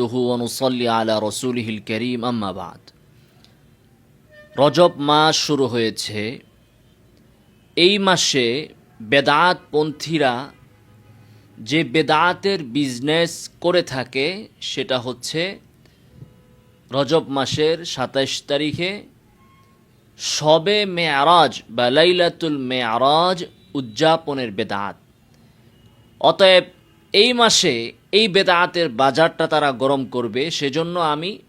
نحمده ونصلي على رسوله الكريم أما بعد রজব মাস শুরু হয়েছে এই মাসে বেদাত পন্থীরা যে বেদাতের বিজনেস করে থাকে সেটা হচ্ছে রজব মাসের সাতাইশ তারিখে শবে মেয়ারাজ বা লাইলাতুল মেয়ারাজ উদযাপনের বেদাত অতএব এই মাসে এই বেদাতের বাজারটা তারা গরম করবে, সেজন্য আমি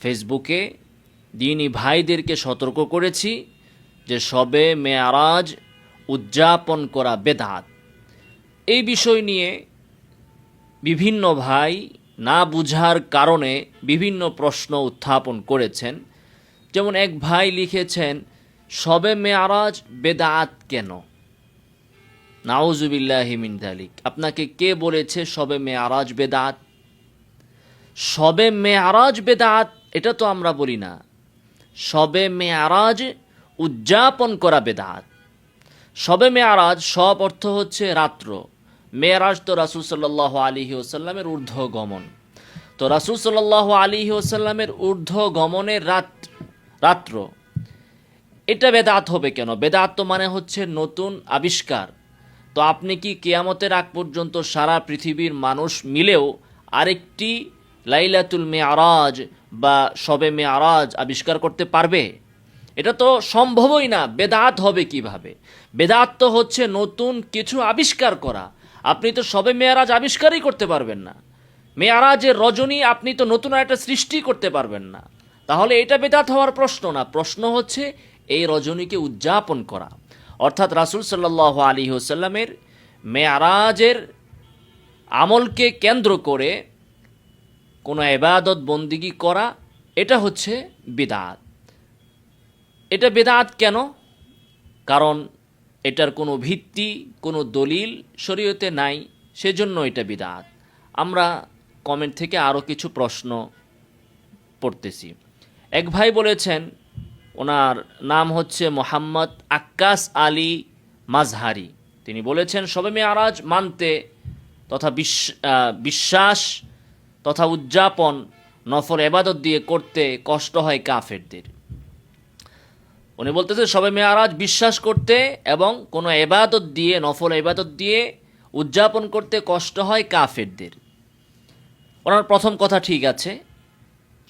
ফেসবুকে দিনী ভাইদেরকে সতর্ক করেছি যে সবে মেয়ারাজ উদযাপন করা বেদাত। এই বিষয় নিয়ে বিভিন্ন ভাই না বুঝার কারণে বিভিন্ন প্রশ্ন উত্থাপন করেছেন। যেমন এক ভাই লিখেছেন, সবে মেয়ারাজ বেদাত কেন? নাউজুবিল্লাহি মিন দালিক। আপনাকে কে বলেছে সবে মেয়ারাজ বেদাত? সবে মেয়ারাজ বেদাত, এটা তো আমরা বলি না। সবে মেয়ারাজ উদযাপন করা বেদাত। সবে মেয়ারাজ, সব অর্থ হচ্ছে রাত্র। মেয়ারাজ তো রাসুল সাল্লাহ আলিহি ওসাল্লামের ঊর্ধ্ব গমন তো রাসুল সাল্লাহ আলিহি ওসাল্লামের ঊর্ধ্ব গমনের রাত, রাত্র। এটা বেদাত হবে কেন? বেদাত তো মানে হচ্ছে নতুন আবিষ্কার। তো আপনি কি কেয়ামতের আগ পর্যন্ত সারা পৃথিবীর মানুষ মিলেও আরেকটি লাইলাতুল মেয়ারাজ বা সবে মেয়ারাজ আবিষ্কার করতে পারবে? এটা তো সম্ভবই না। বেদাত হবে কীভাবে? বেদাত তো হচ্ছে নতুন কিছু আবিষ্কার করা। আপনি তো সবে মেয়ারাজ আবিষ্কারই করতে পারবেন না। মেয়ারাজের রজনী আপনি তো নতুন একটা সৃষ্টি করতে পারবেন না। তাহলে এটা বেদাত হওয়ার প্রশ্ন না। প্রশ্ন হচ্ছে এই রজনীকে উদযাপন করা। অর্থাৎ রাসুল সাল্লাহ আলী হোসাল্লামের মেয়ারাজের আমলকে কেন্দ্র করে কোনো এবাদত বন্দিগি করা, এটা হচ্ছে বেদাত। এটা বেদাত কেন? কারণ এটার কোনো ভিত্তি, কোনো দলিল শরীয়তে নাই, সেজন্য এটা বিদাত। আমরা কমেন্ট থেকে আরও কিছু প্রশ্ন পড়তেছি। এক ভাই বলেছেন ওনার নাম হচ্ছে মোহাম্মদ আক্কাস আলী মাজহারি। তিনি বলেছেন, সবে মেয়ারাজ মানতে তথা বিশ্বাস তথা উদযাপন, নফল এবাদত দিয়ে করতে কষ্ট হয় কাফেরদের। উনি বলতেছে সবে মেয়ারাজ বিশ্বাস করতে এবং কোনো এবাদত দিয়ে, নফল এবাদত দিয়ে উদযাপন করতে কষ্ট হয় কাফেরদের। ওনার প্রথম কথা ঠিক আছে,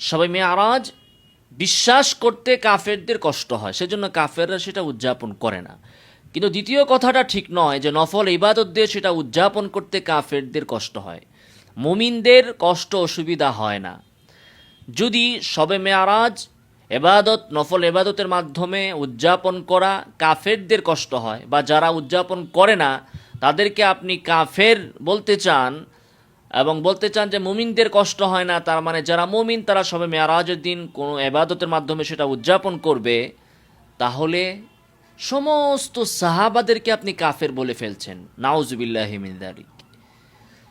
সবে মেয়ারাজ বিশ্বাস করতে কাফেরদের কষ্ট হয়, সেজন্য কাফেররা সেটা উদযাপন করে না। কিন্তু দ্বিতীয় কথাটা ঠিক নয় যে নফল ইবাদত দিয়ে সেটা উদযাপন করতে কাফেরদের কষ্ট হয়। মুমিনদের কষ্ট অসুবিধা হয় না। যদি সবে মেয়ারাজ এবাদত নফল এবাদতের মাধ্যমে উদযাপন করা কাফেরদের কষ্ট হয় বা যারা উদযাপন করে না, তাদেরকে আপনি কাফের বলতে চান এবং বলতে চান যে মুমিনদের কষ্ট হয় না, তার মানে যারা মুমিন তারা সবে মেয়ারাজের দিন কোনো এবাদতের মাধ্যমে সেটা উদযাপন করবে। তাহলে সমস্ত সাহাবাদেরকে আপনি কাফের বলে ফেলছেন। নাউজুবিল্লাহিমিন দারিক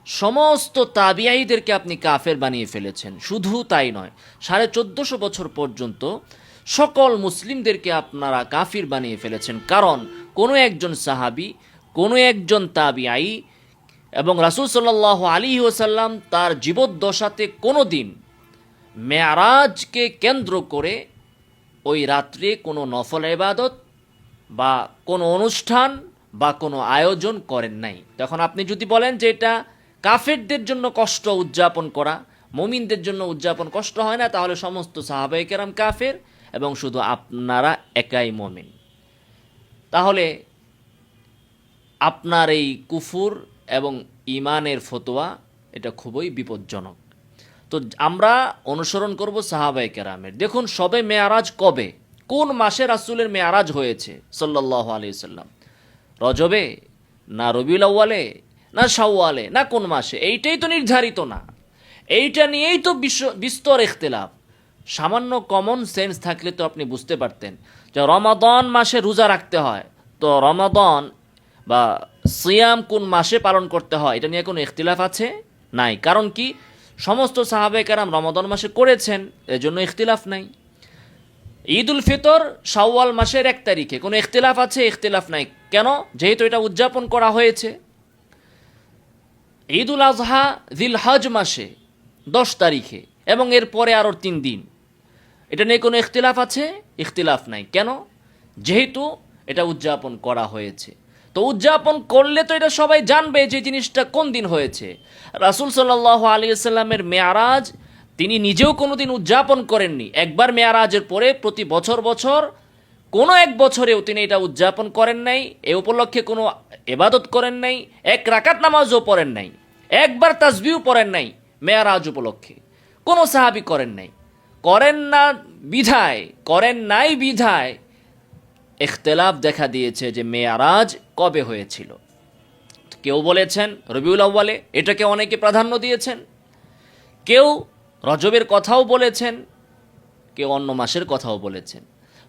সমস্ত তাবিয়াইদেরকে আপনি কাফের বানিয়ে ফেলেছেন। শুধু তাই নয়, সাড়ে চোদ্দশো বছর পর্যন্ত সকল মুসলিমদেরকে আপনারা কাফির বানিয়ে ফেলেছেন। কারণ কোনো একজন সাহাবি, কোনো একজন তাবিআই এবং রাসুল সাল্লাহ আলী ওসাল্লাম তার জীবদ্দশাতে কোনো দিন মেয়ারাজকে কেন্দ্র করে ওই রাত্রে কোনো নফল ইবাদত বা কোনো অনুষ্ঠান বা কোনো আয়োজন করেন নাই। তখন আপনি যদি বলেন যে এটা কাফেরদের জন্য কষ্ট উদযাপন করা, মুমিনদের জন্য উদযাপন কষ্ট হয় না, তাহলে সমস্ত সাহাবাই কেরাম কাফের এবং শুধু আপনারা একাই মমিন। তাহলে আপনার এই কুফুর এবং ইমানের ফতোয়া, এটা খুবই বিপজ্জনক। তো আমরা অনুসরণ করব সাহাবাই কেরামের। দেখুন, সবে মেয়ারাজ কবে? কোন মাসে রাসুলের মেয়ারাজ হয়েছে? সাল্লাহ আলি সাল্লাম রজবে? না রবিউল আউ্বালে না শাওয়ালে? না কোন মাসে? এইটাই তো নির্ধারিত না। এইটা নিয়েই তো বিশ্ব, বিস্তর ইখতলাফ। সামান্য কমন সেন্স থাকলে তো আপনি বুঝতে পারতেন যে রমাদন মাসে রোজা রাখতে হয়। তো রমাদন বা সিয়াম কোন মাসে পালন করতে হয়, এটা নিয়ে কোনো ইখতিলাফ আছে? নাই। কারণ কি? সমস্ত সাহাবে কারাম রমাদন মাসে করেছেন, এজন্য ইখতিলাফ নাই। ঈদ উল ফিতর শাওয়াল মাসের এক তারিখে, কোনো ইখতিলাফ আছে? ইখতিলাফ নাই। কেন? যেহেতু এটা উদযাপন করা হয়েছে। ঈদ উল আজহা দিল হজ মাসে, দশ তারিখে, এবং এর পরে আরও তিন দিন। এটা নিয়ে কোনো ইখতিলাফ আছে? ইখতিলাফ নাই। কেন? যেহেতু এটা উদযাপন করা হয়েছে। তো উদযাপন করলে তো এটা সবাই জানবে যে জিনিসটা কোন দিন হয়েছে। রাসুল সাল্লাহ আলী সাল্লামের মেয়ারাজ তিনি নিজেও কোনোদিন উদযাপন করেননি। একবার মেয়ারাজের পরে প্রতি বছর বছর, কোনো এক বছরেও তিনি এটা উদযাপন করেন নাই, এ উপলক্ষে কোনো এবাদত করেন নাই, এক রাকাত নামাজও পড়েন নাই, একবার তাজবিও পড়েন নাই মেয়ারাজ উপলক্ষে। কোনো সাহাবি করেন নাই। করেন না বিধায়, করেন নাই বিধায় ইখতলাফ দেখা দিয়েছে যে মেয়ারাজ কবে হয়েছিল। কেউ বলেছেন রবিউল আউ্বালে এটাকে অনেকে প্রাধান্য দিয়েছেন। কেউ রজবের কথাও বলেছেন, কেউ অন্য মাসের কথাও বলেছেন।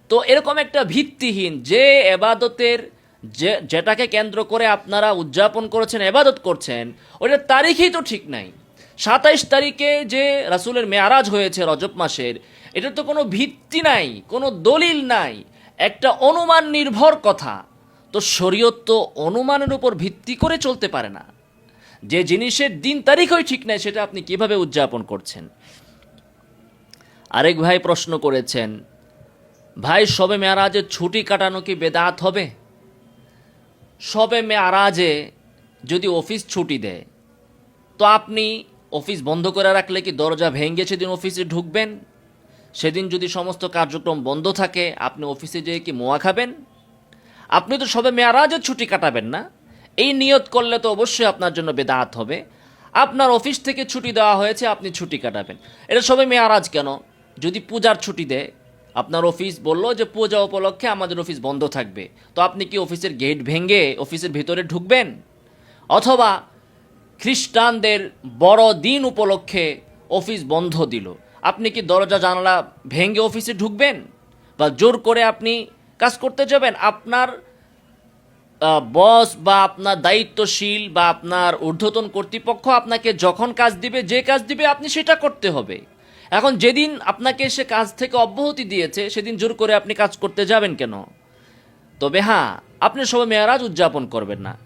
তো এরকম একটা ভিত্তিহীন যে এবাদতের যে, যেটাকে কেন্দ্র করে আপনারা উদযাপন করেছেন, এবাদত করছেন ওটার তারিখই তো ঠিক নাই। সাতাইশ তারিখে যে রাসুলের মেয়ারাজ হয়েছে রজব মাসের, এটার তো কোনো ভিত্তি নাই, কোনো দলিল নাই। একটা অনুমান নির্ভর কথা। তো শরীয়ত তো অনুমানের উপর ভিত্তি করে চলতে পারে না। যে জিনিসের দিন তারিখই ঠিক নাই, সেটা আপনি কীভাবে উদযাপন করছেন? আরেক ভাই প্রশ্ন করেছেন, ভাই, সবে মেয়ারাজে ছুটি কাটানো কি বেদাত হবে? সবে মেয়ারাজে যদি অফিস ছুটি দেয়, তো আপনি অফিস বন্ধ করে রাখলে কি দরজা ভেঙে সেদিন অফিসে ঢুকবেন? সেদিন যদি সমস্ত কার্যক্রম বন্ধ থাকে, আপনি অফিসে যেয়ে কি মোয়া খাবেন? আপনি তো সবে মেয়ারাজের ছুটি কাটাবেন না। এই নিয়ত করলে তো অবশ্যই আপনার জন্য বেদাত হবে। আপনার অফিস থেকে ছুটি দেওয়া হয়েছে, আপনি ছুটি কাটাবেন। এটা সবে মেয়ারাজ কেন? যদি পূজার ছুটি দেয়, আপনার অফিস বলল যে পূজা উপলক্ষে আমাদের অফিস বন্ধ থাকবে। তো আপনি কি অফিসের গেট ভেঙে অফিসের ভিতরে ঢুকবেন? অথবা খ্রিস্টানদের বড় দিন উপলক্ষে অফিস বন্ধ দিল। আপনি কি দরজা জানালা ভেঙে অফিসে ঢুকবেন? বা জোর করে আপনি কাজ করতে যাবেন? আপনার বস বা আপনার দায়িত্বশীল বা আপনার ঊর্ধ্বতন কর্তৃপক্ষ আপনাকে যখন কাজ দিবে, যে কাজ দিবে, আপনি সেটা করতে হবে। এখন যেদিন আপনাকে সে কাজ থেকে অব্যাহতি দিয়েছে, সেদিন জোর করে আপনি কাজ করতে যাবেন কেন? তবে হ্যাঁ আপনি সবাই মেয়ারাজ উদযাপন করবেন না।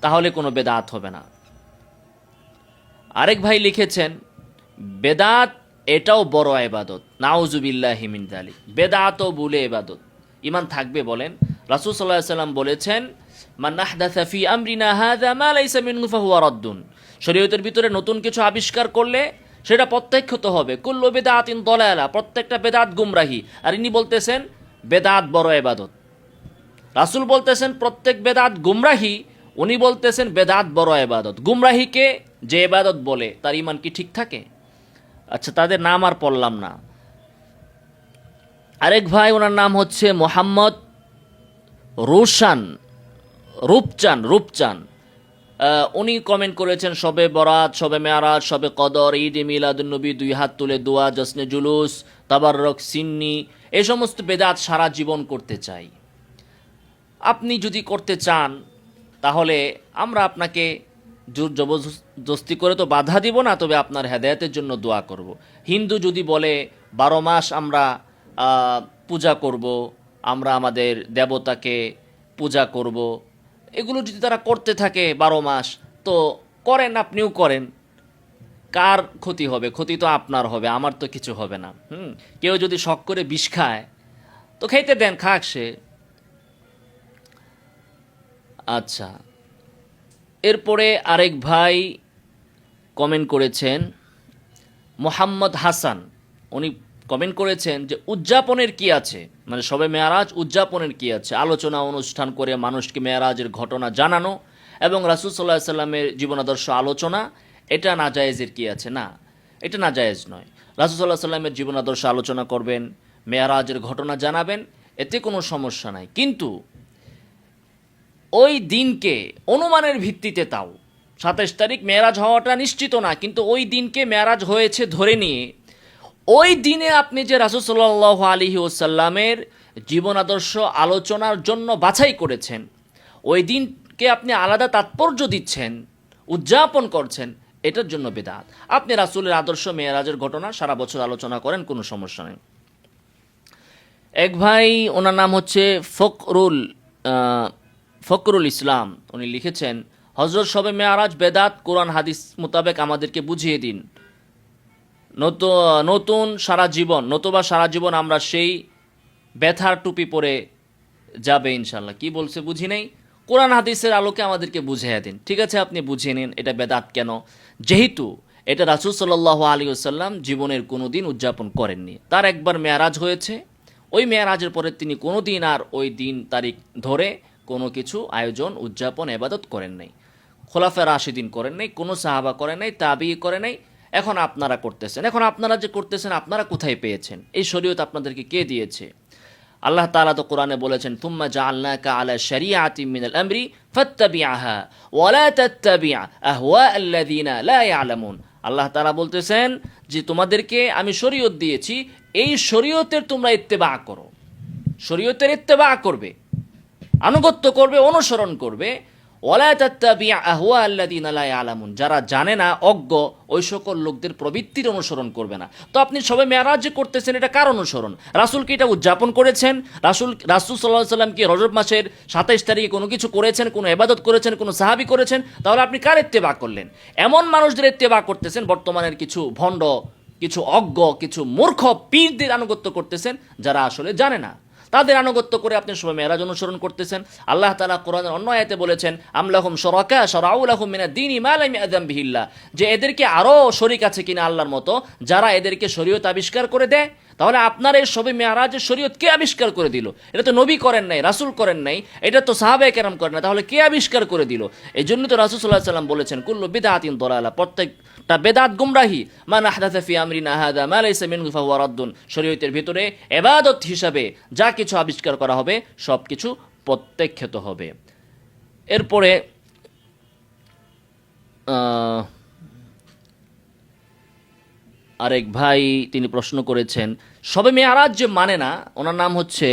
তাহলে কোনো বেদাত হবে না। আরেক ভাই লিখেছেন, বেদাত এটাও বড় এবাদত নাউজুবিল্লাহ হিমিন দালি বেদাতও বলে এবাদত ইমান থাকবে বলেন, রাসুল সাল্লাহ সাল্লাম বলেছেন মান্নাহদাসা ফি আমরিনা হাযা মা লাইসা শরীয়তের ভিতরে নতুন কিছু আবিষ্কার করলে সেটা প্রত্যক্ষত হবে। কুল্লু বেদাতিন দলালা, প্রত্যেকটা বেদাত গুমরাহি। আর ইনি বলতেছেন, বেদাত বড় এবাদত রাসুল বলতেছেন, প্রত্যেক বেদাত গুমরাহি। উনি বলতেছেন, বেদাত বড় এবাদত গুমরাহিকে যে এবাদত বলে, তার ইমান কি ঠিক থাকে? আচ্ছা তাদের নাম আর পড়লাম না। আরেক ভাই, ওনার নাম হচ্ছে মোহাম্মদ রোশান রূপচান রূপচান উনি কমেন্ট করেছেন, সবে বরাত, সবে মেয়ারাজ, সবে কদর, ঈদ এ মিলাদুন্নবী দুই হাত তুলে দোয়া জসনে জুলুস তাবারক সিন্নি এই সমস্ত বেদাত সারা জীবন করতে চাই। আপনি যদি করতে চান, তাহলে আমরা আপনাকে জোর জবরদস্তি করে তো বাধা দিব না, তবে আপনার হেদায়তের জন্য দোয়া করব। হিন্দু যদি বলে, বারো মাস আমরা পূজা করব, আমরা আমাদের দেবতাকে পূজা করব। এগুলো যদি তারা করতে থাকে বারো মাস, তো করেন, আপনিও করেন। কার ক্ষতি হবে? ক্ষতি তো আপনার হবে, আমার তো কিছু হবে না। হুম? কেউ যদি শখ করে বিষ খায়, তো খেতে দেন, খাক সে। আচ্ছা। এরপরে আরেক ভাই কমেন্ট করেছেন, মোহাম্মদ হাসান। উনি কমেন্ট করেছেন যে, উদযাপনের কি আছে? মানে সবে মেয়ারাজ উদযাপনের কি আছে? আলোচনা, অনুষ্ঠান করে মানুষকে মেয়ারাজের ঘটনা জানানো এবং রাসুল সাল্লাহ সাল্লামের জীবনাদর্শ আলোচনা, এটা নাজায়েজের কি আছে? না, এটা নাজায়েজ নয়। রাসুল সাল্লাহ সাল্লামের জীবনাদর্শ আলোচনা করবেন, মেয়ারাজের ঘটনা জানাবেন, এতে কোনো সমস্যা নাই। কিন্তু ওই দিনকে অনুমানের ভিত্তিতে তাও। সাতাশ তারিখ মেয়ারাজ হওয়াটা নিশ্চিত না, কিন্তু ওই দিনকে মেয়ারাজ হয়েছে ধরে নিয়ে। ওই দিনে আপনি যে রাসুল সাল্লাহ আলহি ওসাল্লামের জীবন আদর্শ আলোচনার জন্য বাছাই করেছেন, ওই দিনকে আপনি আলাদা তাৎপর্য দিচ্ছেন, উদযাপন করছেন, এটার জন্য বেদাত। আপনি রাসুলের আদর্শ মেয়ারাজের ঘটনা সারা বছর আলোচনা করেন, কোনো সমস্যা নেই। এক ভাই, ওনার নাম হচ্ছে ফকরুল ফকরুল ইসলাম। উনি লিখেছেন, হজরত সবে মেয়ারাজ বেদাত, কোরআন, হাদিস মোতাবেক আমাদেরকে বুঝিয়ে দিন। নতুন সারা জীবন, নতুবা সারা জীবন আমরা সেই ব্যথার টুপি পরে যাবে ইনশাল্লাহ কি বলছে বুঝি নেই? কোরআন, হাদিসের আলোকে আমাদেরকে বুঝিয়ে দিন। ঠিক আছে, আপনি বুঝিয়ে নিন এটা বেদাত কেন? যেহেতু এটা রাসুল সাল্লাহ আলী আসাল্লাম জীবনের কোনো দিন উদযাপন করেননি। তার একবার মেয়ারাজ হয়েছে। ওই মেয়ারাজের পরে তিনি কোনো দিন আর ওই দিন, তারিখ ধরে কোনো কিছু আয়োজন, উদযাপন, এবাদত করেন নাই। খোলাফে রাশিদিন করেন নাই, কোনো সাহাবা করেন নাই তাবি করে নাই। এখন আপনারা করতেছেন। এখন আপনারা যে করতেছেন, আপনারা কোথায় পেয়েছেন? এই শরীয়ত আপনাদেরকে কে দিয়েছে? আল্লাহ তাআলা তো কোরআনে বলেছেন, তুম্মা জাআলনাকা আলা শারিআতি মিনাল আমরি ফাত্তাবিআহা ওয়া লা তাত্তাবি' আহওয়া আল্লাযিনা লা ইয়ালামুন। আল্লাহ তাআলা বলতেছেন যে, তোমাদেরকে আমি শরীয়ত দিয়েছি, এই শরীয়তের তোমরা ইত্তেবা করো। শরীয়তের ইত্তেবা করবে। আনুগত্য করবে, অনুসরণ করবে। লা যারা জানে না, অজ্ঞ, ওই সকল লোকদের প্রবৃত্তির অনুসরণ করবে না। তো আপনি সবে মেয়ারাজ করতেছেন, এটা কার অনুসরণ? রাসূল কি এটা উদযাপন করেছেন? রাসূল রাসূল আলাইহি সাল্লাম কি রজব মাসের 27 তারিখে কোনো কিছু করেছেন, কোনো এবাদত করেছেন, কোনো সাহাবী করেছেন? তাহলে আপনি কার ইত্তেবা করলেন? এমন মানুষদের ইত্তেবা করতেছেন, বর্তমানের কিছু ভণ্ড, কিছু অজ্ঞ, কিছু মূর্খ পীরদের আনুগত্য করতেছেন, যারা আসলে জানে না। তাদের আনুগত্য করে আপনি সবাই মেয়েরাজ অনুসরণ করতেছেন। আল্লাহ তালা কোরআনের অন্য আয়াতে বলেছেন আমলাহম সরাকা সরাউলাহুম মিনা দিন ইমালাম আদম বিহিল্লা যে এদেরকে আরও শরিক আছে কিনা আল্লাহর মতো, যারা এদেরকে শরীয়ত আবিষ্কার করে দেয়, তাহলে আপনার এই সবে মেয়ারাজের শরীয়ত কে আবিষ্কার করে দিল? এটা তো নবী করেন নাই, রাসূল করেন নাই, এটা তো সাহাবে কেরাম করেন না তাহলে কে আবিষ্কার করে দিল? এই জন্য তো রাসূল সাল্লাহ সাল্লাম বলেছেন, কুল্লু বিদাতিন দলালা। প্রত্যেকটা বেদাত গুমরাহি। মান আহদাথা ফি আমরিনা হাদা, মা লাইসা মিনহু ফাহুয়া রাদ্দুন। শরীয়তের ভিতরে এবাদত হিসাবে যা কিছু আবিষ্কার করা হবে সব কিছু প্রত্যাখ্যাত হবে। এরপরে আরেক ভাই তিনি প্রশ্ন করেছেন, সবে মেয়ারাজ যে মানে না, ওনার নাম হচ্ছে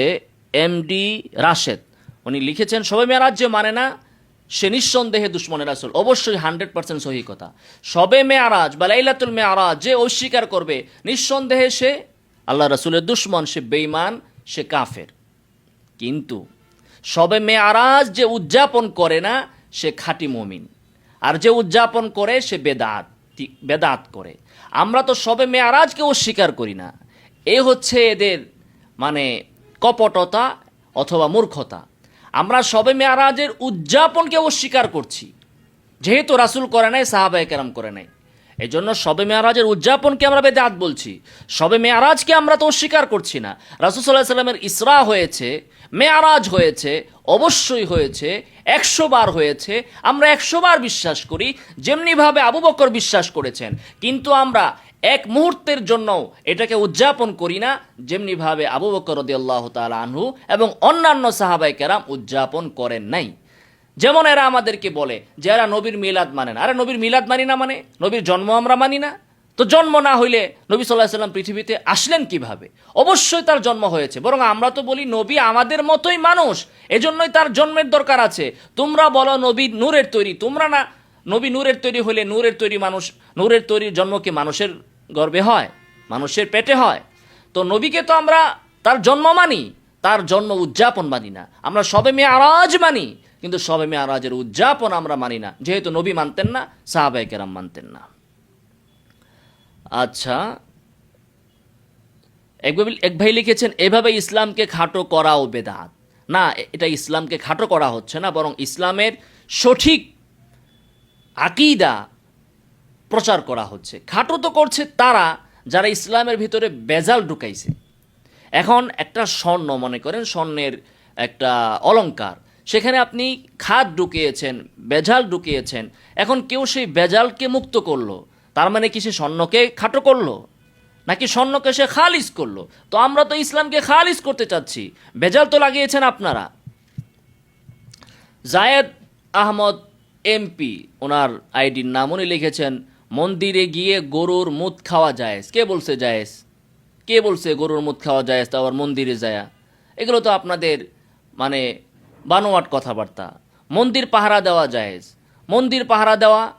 এমডি রাশেদ। উনি লিখেছেন, সবে মেয়ারাজ যে মানে না সে নিঃসন্দেহে দুশ্মনের আসল অবশ্যই হান্ড্রেড পার্সেন্ট সহি কথা। সবে মেয়ারাজ বা লাইলাতুল মেয়ারাজ যে অস্বীকার করবে, নিঃসন্দেহে সে আল্লাহ রাসুলের দুশ্মন, সে বেইমান সে কাফের। কিন্তু সবে মেয়ারাজ যে উদযাপন করে না, সে খাঁটি মমিন। আর যে উদযাপন করে, সে বেদাত বেদাত করে। আমরা তো সবে মে মেয়ারাজকে অস্বীকার করি না। এ হচ্ছে এদের মানে কপটতা অথবা মূর্খতা। আমরা সবে মেয়ারাজের উদযাপনকে অস্বীকার করছি। যেহেতু রাসূল করে নাই, সাহাবায়ে কেরাম করে নাই। এই জন্য সবে মেয়ারাজের উদযাপনকে আমরা বেদাত বলছি। সবে মেয়ারাজকে আমরা তো অস্বীকার করছি না। রাসূল সাল্লাহ সাল্লামের ইসরা হয়েছে, মেয়ারাজ হয়েছে, অবশ্যই হয়েছে, একশো বার হয়েছে। আমরা একশো বার বিশ্বাস করি, যেমনিভাবে আবু বকর বিশ্বাস করেছেন। কিন্তু আমরা এক মুহূর্তের জন্য এটাকে উদযাপন করি না যেমনিভাবে আবু বকর রদিয়াল্লাহ তাআলা আনহু এবং অন্যান্য সাহাবাই কেরাম উদযাপন করেন নাই। যেমন এরা আমাদেরকে বলে যে এরা নবীর মিলাদ মানে না। আরে নবীর মিলাদ মানি না মানে? নবীর জন্ম আমরা মানি না। তো জন্ম না হইলে নবী সাল্লাহ সাল্লাম পৃথিবীতে আসলেন কীভাবে? অবশ্যই তার জন্ম হয়েছে। বরং আমরা তো বলি নবী আমাদের মতোই মানুষ। এজন্যই তার জন্মের দরকার আছে। তোমরা বলো নবী নূরের তৈরি, তোমরা না নবী নূরের তৈরি হলে নূরের তৈরি মানুষ, নূরের তৈরির জন্ম কি মানুষের গর্বে হয়? মানুষের পেটে হয়? তো নবীকে তো আমরা তার জন্ম মানি, তার জন্ম উদযাপন মানি না। আমরা সবে মেয়ে আরাজ মানি, কিন্তু সবে মেয়ে আরাজের উদযাপন আমরা মানি না। যেহেতু নবী মানতেন না সাহাবাই কেরাম মানতেন না। আচ্ছা এক ভাই- এক ভাই লিখেছেন, এভাবে ইসলামকে খাটো করাও বেদাত। না এটা ইসলামকে খাটো করা হচ্ছে না, বরং ইসলামের সঠিক আকিদা প্রচার করা হচ্ছে। খাটো তো করছে তারা যারা ইসলামের ভিতরে বেজাল ঢুকাইছে। এখন একটা স্বর্ণ, মনে করেন স্বর্ণের একটা অলঙ্কার সেখানে আপনি খাদ ঢুকিয়েছেন, বেজাল ঢুকিয়েছেন। এখন কেউ সেই বেজালকে মুক্ত করল। তার মানে কি সে স্বর্ণকে খাটো করল? নাকি স্বর্ণকে সে খালিজ করল? তো আমরা তো ইসলামকে খালিজ করতে চাচ্ছি। বেজাল তো লাগিয়েছেন আপনারা। জায়েদ আহমদ এমপি ওনার আইডির নাম উনি লিখেছেন, মন্দিরে গিয়ে গরুর মুদ খাওয়া যায় কে বলছে জায়েজ? কে বলছে গরুর মুদ খাওয়া যায় তা আবার মন্দিরে যায়া? এগুলো তো আপনাদের মানে বানোয়াট কথাবার্তা। মন্দির পাহারা দেওয়া জায়েজ। মন্দির পাহারা দেওয়া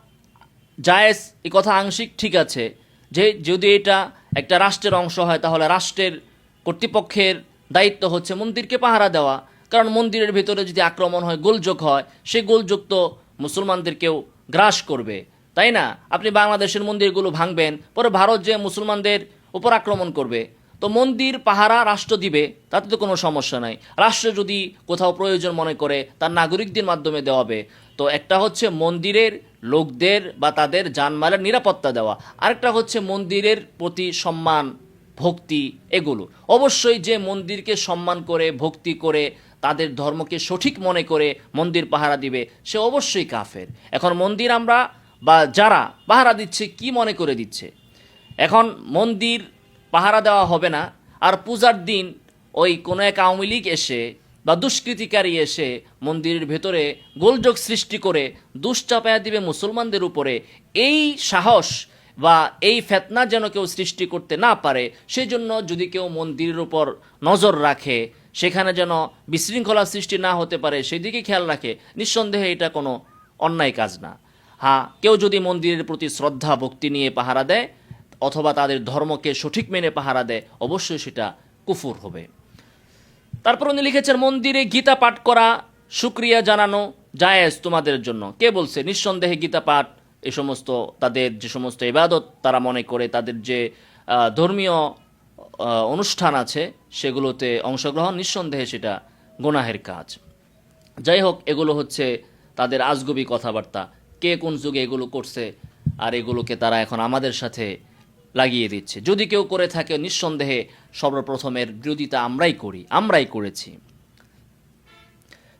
জায়েজ এই কথা আংশিক ঠিক আছে। যে, যদি এটা একটা রাষ্ট্রের অংশ হয়, তাহলে রাষ্ট্রের কর্তৃপক্ষের দায়িত্ব হচ্ছে মন্দিরকে পাহারা দেওয়া। কারণ মন্দিরের ভেতরে যদি আক্রমণ হয়, গোলযোগ হয় সেই গোলযোগ তো মুসলমানদেরকেও গ্রাস করবে। তাই না? আপনি বাংলাদেশের মন্দিরগুলো ভাঙবেন, পরে ভারত যে মুসলমানদের উপর আক্রমণ করবে। তো মন্দির, পাহারা, রাষ্ট্র দিবে, তাতে তো কোনো সমস্যা নাই। রাষ্ট্র যদি কোথাও প্রয়োজন মনে করে, তার নাগরিকদের মাধ্যমে দেওয়া হবে। তো একটা হচ্ছে মন্দিরের লোকদের বা তাদের জানমালের নিরাপত্তা দেওয়া। আরেকটা হচ্ছে মন্দিরের প্রতি সম্মান, ভক্তি, এগুলো। অবশ্যই যে মন্দিরকে সম্মান করে, ভক্তি করে তাদের ধর্মকে সঠিক মনে করে মন্দির পাহারা দিবে, সে অবশ্যই কাফের। এখন মন্দির আমরা বা যারা পাহারা দিচ্ছে, কি মনে করে দিচ্ছে? এখন মন্দির পাহারা দেওয়া হবে না, আর পূজার দিন ওই কোনো এক আওয়ামী লীগ এসে বা দুষ্কৃতিকারী এসে মন্দিরের ভেতরে গোলযোগ সৃষ্টি করে দুশ্চাপায়া দিবে মুসলমানদের উপরে, এই সাহস বা এই ফেতনা যেন কেউ সৃষ্টি করতে না পারে, সেজন্য যদি কেউ মন্দিরের উপর নজর রাখে সেখানে যেন বিশৃঙ্খলা সৃষ্টি না হতে পারে, সেদিকে খেয়াল রাখে। নিঃসন্দেহে এটা কোনো অন্যায় কাজ না। হ্যাঁ কেউ যদি মন্দিরের প্রতি শ্রদ্ধা, ভক্তি নিয়ে পাহারা দেয়, অথবা তাদের ধর্মকে সঠিক মেনে পাহারা দেয়, অবশ্যই সেটা কুফুর হবে। তারপর উনি লিখেছেন, মন্দিরে গীতা পাঠ করা সুক্রিয়া জানানো জায়েজ তোমাদের জন্য। কে বলছে? নিঃসন্দেহে গীতা পাঠ, এ সমস্ত তাদের যে সমস্ত ইবাদত তারা মনে করে, তাদের যে ধর্মীয় অনুষ্ঠান আছে, সেগুলোতে অংশগ্রহণ, নিঃসন্দেহে সেটা গোনাহের কাজ। যাই হোক, এগুলো হচ্ছে তাদের আজগুবি কথাবার্তা। কে কোন যুগে এগুলো করছে, আর এগুলোকে তারা এখন আমাদের সাথে লাগিয়ে দিচ্ছে। যদি কেউ করে থাকে, নিঃসন্দেহে সর্বপ্রথমের বিরোধিতা আমরাই করি, আমরাই করেছি।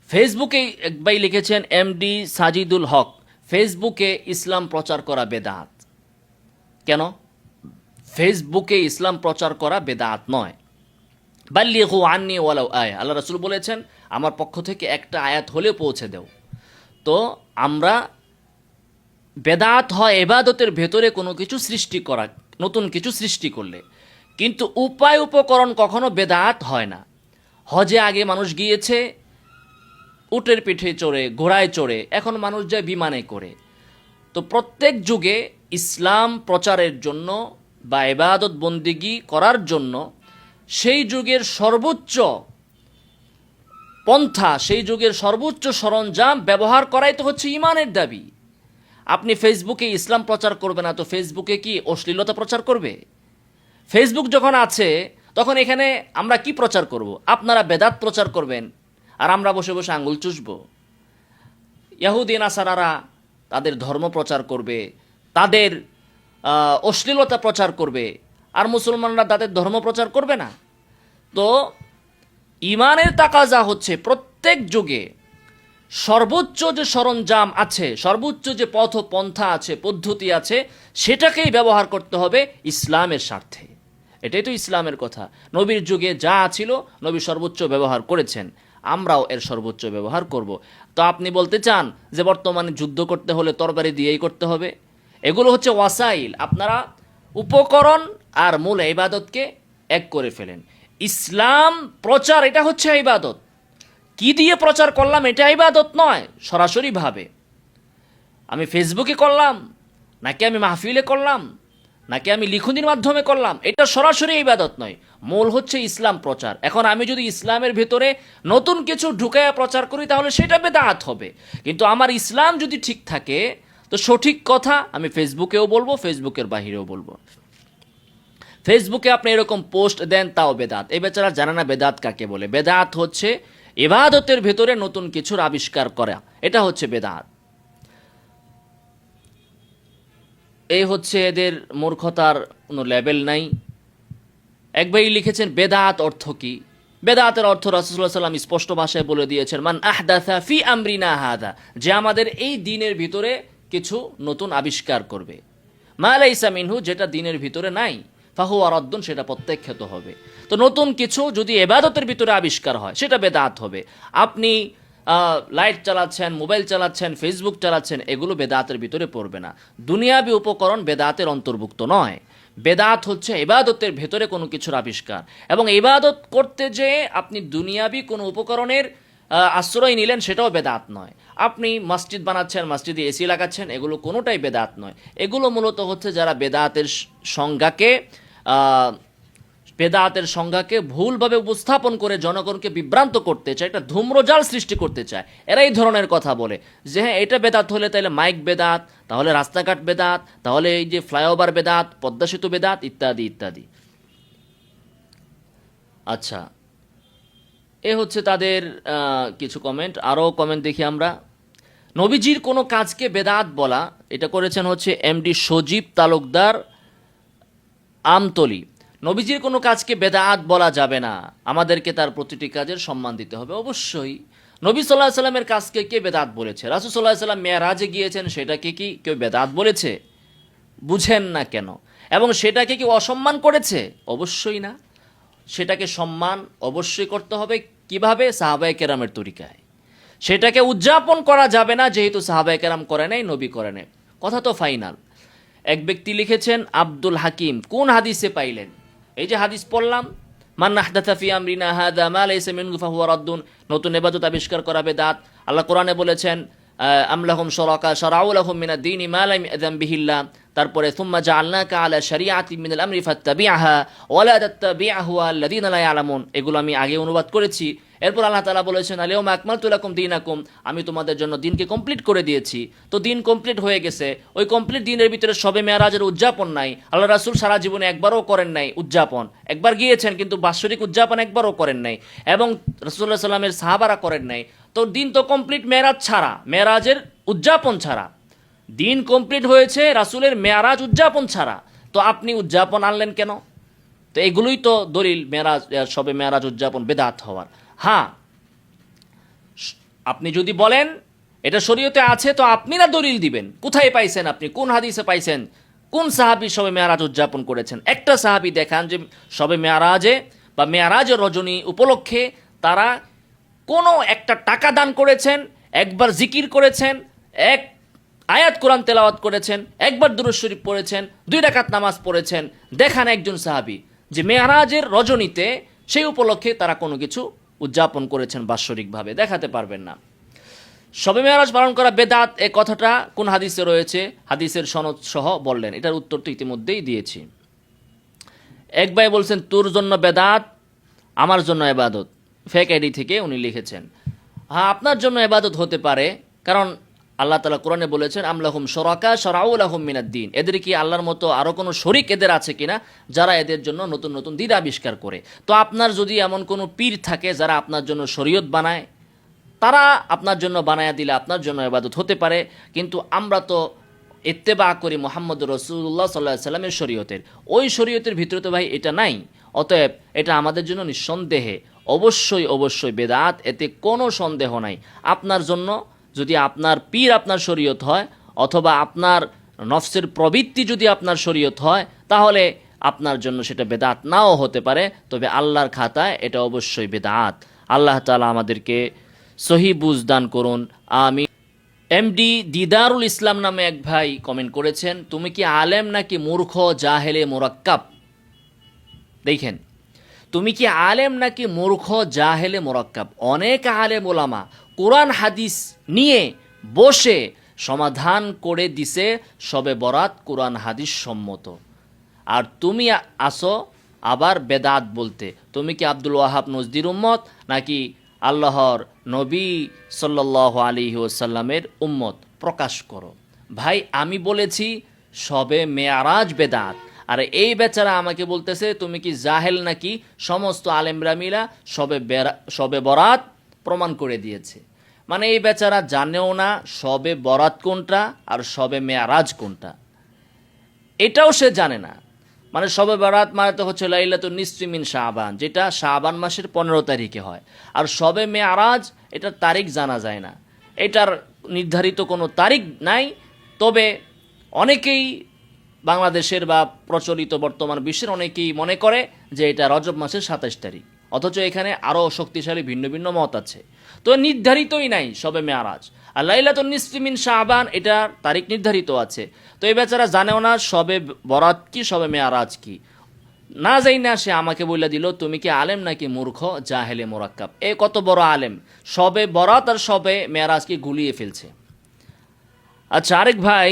ফেসবুকে একবার লিখেছেন, এমডি সাজিদুল হক, ফেসবুকে ইসলাম প্রচার করা বেদাত। কেন? ফেসবুকে ইসলাম প্রচার করা বেদাত নয়। বাল্লিহু আন্নি ওয়ালাউ আয়। আল্লাহ রসুল বলেছেন, আমার পক্ষ থেকে একটা আয়াত হলেও পৌঁছে দেও। তো আমরা বেদাত হয় এবাদতের ভেতরে কোনো কিছু সৃষ্টি করা, নতুন কিছু সৃষ্টি করলে। কিন্তু উপায় উপকরণ কখনো বেদাত হয় না। হজে আগে মানুষ গিয়েছে, উটের পিঠে চড়ে, ঘোড়ায় চড়ে, এখন মানুষ যায় বিমানে করে। তো প্রত্যেক যুগে ইসলাম প্রচারের জন্য বা এবাদত বন্দিগি করার জন্য সেই যুগের সর্বোচ্চ পন্থা, সেই যুগের সর্বোচ্চ সরঞ্জাম ব্যবহার করাই তো হচ্ছে ইমানের দাবি। আপনি ফেসবুকে ইসলাম প্রচার করবে না, তো ফেসবুকে কি অশ্লীলতা প্রচার করবে? ফেসবুক যখন আছে, তখন এখানে আমরা কি প্রচার করব? আপনারা বেদাত প্রচার করবেন, আর আমরা বসে বসে আঙ্গুল চুষব। ইয়াহুদিন আসারারা তাদের ধর্ম প্রচার করবে, তাদের অশ্লীলতা প্রচার করবে। আর মুসলমানরা তাদের ধর্ম প্রচার করবে না। তো ইমানের তাকাজা হচ্ছে প্রত্যেক যুগে সর্বোচ্চ যে সরঞ্জাম আছে, সর্বোচ্চ যে পথ পন্থা আছে, পদ্ধতি আছে, সেটাকেই ব্যবহার করতে হবে ইসলামের স্বার্থে। এটাই তো ইসলামের কথা। নবীর যুগে যা ছিল, নবী সর্বোচ্চ ব্যবহার করেছেন। আমরাও এর সর্বোচ্চ ব্যবহার করব। তো আপনি বলতে চান যে বর্তমানে যুদ্ধ করতে হলে তরবারি দিয়েই করতে হবে? এগুলো হচ্ছে ওয়াসাইল। আপনারা উপকরণ আর মূল ইবাদতকে এক করে ফেলেন। ইসলাম প্রচার, এটা হচ্ছে ইবাদত। কি দিয়ে প্রচার করলাম? এটা ইবাদত নয় সরাসরিভাবে আমি ফেসবুকে করলাম, নাকি আমি মাহফিলে করলাম, নাকি আমি লিখনির মাধ্যমে করলাম, এটা সরাসরি ইবাদত নয়। মূল হচ্ছে ইসলাম প্রচার। এখন আমি যদি ইসলামের ভেতরে নতুন কিছু ঢুকাইয়া প্রচার করি, তাহলে সেটা বেদাত হবে। কিন্তু আমার ইসলাম যদি ঠিক থাকে তো সঠিক কথা আমি ফেসবুকেও বলব ফেসবুকের বাহিরেও বলব। ফেসবুকে আপনি এরকম পোস্ট দেন, তাও বেদাত। এই বেচারা জানে না বেদাত কাকে বলে। বেদাত হচ্ছে এবাদতের ভেতরে নতুন কিছুর আবিষ্কার করা। এটা হচ্ছে বেদাত। এই হচ্ছে এদের মূর্খতার কোনো লেভেল নাই। এক ভাই লিখেছেন, বেদাত অর্থ কি? বেদাতের অর্থ রাসুল্লাহ সাল্লাম স্পষ্ট ভাষায় বলে দিয়েছেন, মান আহদাথা ফি আমরিনা হাদা। যে আমাদের এই দিনের ভিতরে কিছু নতুন আবিষ্কার করবে। মালাইসা মিনহু যেটা দিনের ভিতরে নাই ফাহু আরদ্দুন সেটা প্রত্যাখ্যাত হবে। তো নতুন কিছু যদি এবাদতের ভিতরে আবিষ্কার হয়, সেটা বেদাত হবে। আপনি লাইট চালাচ্ছেন, মোবাইল চালাচ্ছেন, ফেসবুক চালাচ্ছেন, এগুলো বেদাতের ভিতরে পড়বে না। দুনিয়াবি উপকরণ বেদাতের অন্তর্ভুক্ত নয়। বেদাত হচ্ছে ইবাদতের ভেতরে কোনো কিছুর আবিষ্কার। এবং ইবাদত করতে যে আপনি দুনিয়াবি কোনো উপকরণের আশ্রয় নিলেন, সেটাও বেদাত নয়। আপনি মসজিদ বানাচ্ছেন, মসজিদে এসি লাগাচ্ছেন, এগুলো কোনোটাই বেদাত নয়। এগুলো মূলত হচ্ছে যারা বেদাতের সংজ্ঞাকে বেদাতের সংজ্ঞাকে ভুলভাবে উপস্থাপন করে জনগণকে বিভ্রান্ত করতে চায়, একটা ধূম্রজাল সৃষ্টি করতে চায় এরা এই ধরনের কথা বলে। যে হ্যাঁ এটা বেদাত হলে তাহলে মাইক বেদাত, তাহলে রাস্তাঘাট বেদাত, তাহলে এই যে ফ্লাইওভার বেদাত, পদ্মা সেতু বেদাত, ইত্যাদি ইত্যাদি। আচ্ছা এ হচ্ছে তাদের কিছু কমেন্ট আরও কমেন্ট দেখি আমরা। নবীজির কোনো কাজকে বেদাত বলা, এটা করেছেন হচ্ছে এমডি সজীব তালুকদার আমতলি। নবীজির কোনো কাজকে বেদাত বলা যাবে না। আমাদেরকে তার প্রতিটি কাজের সম্মান দিতে হবে, অবশ্যই। নবী সাল্লাহ সাল্লামের কাজকে কে বেদাত বলেছে? রাসুল সাল্লাহ সাল্লাম মেয়ারাজে গিয়েছেন, সেটাকে কি কেউ বেদাত বলেছে? বুঝেন না কেন। এবং সেটাকে কি অসম্মান করেছে? অবশ্যই না। সেটাকে সম্মান অবশ্যই করতে হবে। কীভাবে? সাহাবাই কেরামের তরিকায়। সেটাকে উদযাপন করা যাবে না, যেহেতু সাহাবাই কেরাম করে নাই, নবী করে নাই। কথা তো ফাইনাল। এক ব্যক্তি লিখেছেন, আব্দুল হাকিম কোন হাদিসে পাইলেন? এই যে হাদিস পড়লাম মান্না হাদাথা ফি আমরিনা হাদা মা লাইসা মিনহু ফাহুয়া রাদ্দুন নতুন ইবাদত আবিষ্কার করা বেদাত। আল্লাহ কোরআনে বলেছেন আমলাহুম শরাকা, শারাউ লাহুম মিনাদ দীনি মা লাম ইয়াযাম বিহিল্লাহ তারপরে, সুম্মা জাআলনাকা আলা শারিআতি মিনাল আমরি ফাত্তাবি'হা ওয়ালা তাত্তাবি'হু আল্লাযীনা লা ইয়ালামুন। এগুলো আমি আগে অনুবাদ করেছি। এরপর আল্লাহ তাআলা বলেছেন আলিয়াউমা আকমালতু লাকুম দীনাকুম। আমি তোমাদের জন্য দিনকে কমপ্লিট করে দিয়েছি। তো দিন কমপ্লিট হয়ে গেছে। ওই কমপ্লিট দিনের ভিতরে সবে মেয়ারাজের উদযাপন নাই। আল্লাহ রাসূল সারা জীবনে একবারও করেন নাই উদযাপন। একবার গিয়েছেন, কিন্তু বাৎসরিক উদযাপন একবারও করেন নাই এবং রাসূলুল্লাহ সাল্লামের সাহাবারা করেন নাই। তো দিন তো কমপ্লিট মেয়ারাজ ছাড়া, মেয়ারাজের উদযাপন ছাড়া। দিন কমপ্লিট হয়েছে, রাসূলের মেয়ারাজ উদযাপন ছাড়া। তো আপনি উদযাপন আনলেন কেন? তো এগুলোই তো দলিল, মেয়ারাজ সবে মেয়ারাজ উদযাপন, বেদাত হওয়ার। হ্যাঁ আপনি যদি বলেন, এটা শরীয়তে আছে, তো আপনি না দলিল দিবেন? কোথায় পাইছেন আপনি? কোন হাদিসে পাইছেন? কোন সাহাবি সবে মেয়ারাজ উদযাপন করেছেন? একটা সাহাবি দেখান যে সবে মেয়ারাজে বা মেয়ারাজের রজনী উপলক্ষে তারা কোনো একটা টাকা দান করেছেন, একবার জিকির করেছেন, এক আয়াত কোরআন তেলাওয়াত করেছেন, একবার দুরুদ শরীফ পড়েছেন, দুই রাকাত নামাজ পড়েছেন, দেখান একজন সাহাবি যে মেয়ারাজের রজনীতে সেই উপলক্ষে তারা কোনো কিছু উদযাপন করেছেন বাৎসরিকভাবে, দেখাতে পারবেন না। সবে মেয়ারাজ পালন করা বেদাত, এ কথাটা কোন হাদিসে রয়েছে? হাদিসের সনদ সহ বললেন, এটার উত্তর তো ইতিমধ্যেই দিয়েছি। এক ভাই বলছেন, তোর জন্য বেদাত, আমার জন্য এবাদত। ফেক আইডি থেকে উনি লিখেছেন হ্যাঁ আপনার জন্য এবাদত হতে পারে, কারণ আল্লাহ তালা কোরআনে বলেছেন আমলাহুম সরাকা সরাউল মিনাদ্দিন এদের কি আল্লাহর মতো আরও কোনো শরিক এদের আছে কিনা? যারা এদের জন্য নতুন নতুন দিন আবিষ্কার করে। তো আপনার যদি এমন কোনো পীর থাকে যারা আপনার জন্য শরীয়ত বানায়, তারা আপনার জন্য বানায়া দিলে আপনার জন্য এবাদত হতে পারে। কিন্তু আমরা তো ইত্তেবা করি মোহাম্মদ রসুল্লাহ সাল্লাহ সাল্লামের শরীয়তের। ওই শরীয়তের ভিতরে তো ভাই এটা নাই। অতএব এটা আমাদের জন্য নিঃসন্দেহে অবশ্যই অবশ্যই বেদাত, এতে কোনো সন্দেহ নাই। আপনার জন্য যদি আপনার পীর আপনার শরীয়ত হয়, অথবা আপনার নফসের প্রবৃত্তি যদি আপনার শরীয়ত হয়, তাহলে আপনার জন্য সেটা বেদাত নাও হতে পারে। তবে আল্লাহর খাতায় এটা অবশ্যই বেদাত। আল্লাহ তালা আমাদেরকে সহি বুঝ দান করুন। আমি এমডি দিদারুল ইসলাম নামে এক ভাই কমেন্ট করেছেন, তুমি কি আলেম নাকি মূর্খ, জাহেলে, মোরাক্কাব? দেখেন, তুমি কি আলেম নাকি মূর্খ, জাহেলে, মোরাক্কাব? অনেক আলেম ওলামা কোরআন হাদিস নিয়ে বসে সমাধান করে দিছে সবে বরাত কোরআন হাদিস সম্মত। আর তুমি আসো আবার বেদাত বলতে। তুমি কি আব্দুল ওয়াহাব নজদির উম্মত নাকি আল্লাহর নবী সাল্লাহ আলী ওসাল্লামের উম্মত? প্রকাশ করো। ভাই, আমি বলেছি সবে মেয়ারাজ বেদাত। আর এই বেচারা আমাকে বলতেছে, তুমি কি জাহেল নাকি? সমস্ত আলেমরা মিলা সবে সবে বরাত প্রমাণ করে দিয়েছে। মানে এই বেচারা জানেও না সবে বরাত কোনটা আর সবে মেয়ারাজ কোনটা। এটাও সে জানে না। মানে সবে বরাত মানে তো হচ্ছে লাইলাতুন নিসফিমিন শাহবান যেটা শাহবান মাসের পনেরো তারিখে হয়। আর সবে মেয়ারাজ এটার তারিখ জানা যায় না। এটার নির্ধারিত কোনো তারিখ নাই, তবে অনেকেই বাংলাদেশের বা প্রচলিত বর্তমান বিশ্বের অনেকেই মনে করে যে এটা রজব মাসের সাতাশ তারিখ। অথচ এখানে আরও শক্তিশালী ভিন্ন ভিন্ন মত আছে। তো নির্ধারিতই নাই সবে মেয়ারাজ। আর লাইলাতুন নিসফিমিন শাহবান এটার তারিখ নির্ধারিত আছে। তো এই বেচারা জানেও না সবে বরাত কি, সবে মেয়ারাজ কি। না যাই না সে আমাকে বলে দিল, তুমি কি আলেম নাকি মূর্খ, জাহেলে মোরাক্কাব। এ কত বড় আলেম। সবে বরাত আর সবে মেয়ারাজকে গুলিয়ে ফেলছে। আচ্ছা আরেক ভাই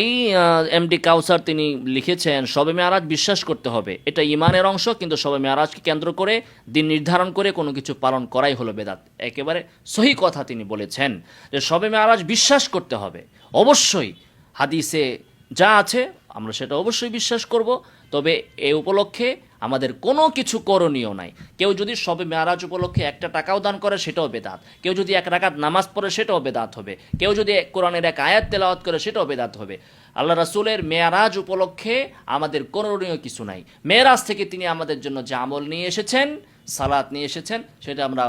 এমডি কাউসার তিনি লিখেছেন, সবে মেয়ারাজ বিশ্বাস করতে হবে। এটা ইমানের অংশ, কিন্তু সবে মেয়ারাজকে কেন্দ্র করে, দিন নির্ধারণ করে কোনো কিছু পালন করাই হলো বেদাত। একেবারে সহি কথা তিনি বলেছেন যে, সবে মেয়ারাজ বিশ্বাস করতে হবে। অবশ্যই, হাদিসে যা আছে, আমরা সেটা অবশ্যই বিশ্বাস করব। তবে এ উপলক্ষে আমাদের কোনো কিছু করণীয় নাই। কেউ যদি সবে মেয়ারাজ উপলক্ষে একটা টাকাও দান করে, সেটাও বেদাত। কেউ যদি এক রাকাত নামাজ পড়ে, সেটাও বেদাত হবে। কেউ যদি কোরআনের এক আয়াত তেলাওয়াত করে, সেটাও বেদাত হবে। আল্লাহ রাসূলের মেয়ারাজ উপলক্ষে আমাদের করণীয় কিছু নাই। মেয়ারাজ থেকে তিনি আমাদের জন্য যে আমল নিয়ে এসেছেন, সালাত নিয়ে এসেছেন, সেটা আমরা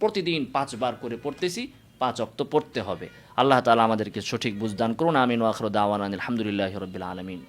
প্রতিদিন পাঁচবার করে পড়তেছি, পাঁচ অক্ত পড়তে হবে। আল্লাহ তালা আমাদেরকে সঠিক বুঝদান করুন। আমিন ওয়াখর দাওয়ান আলহামদুলিল্লাহ রবিল আলমিন।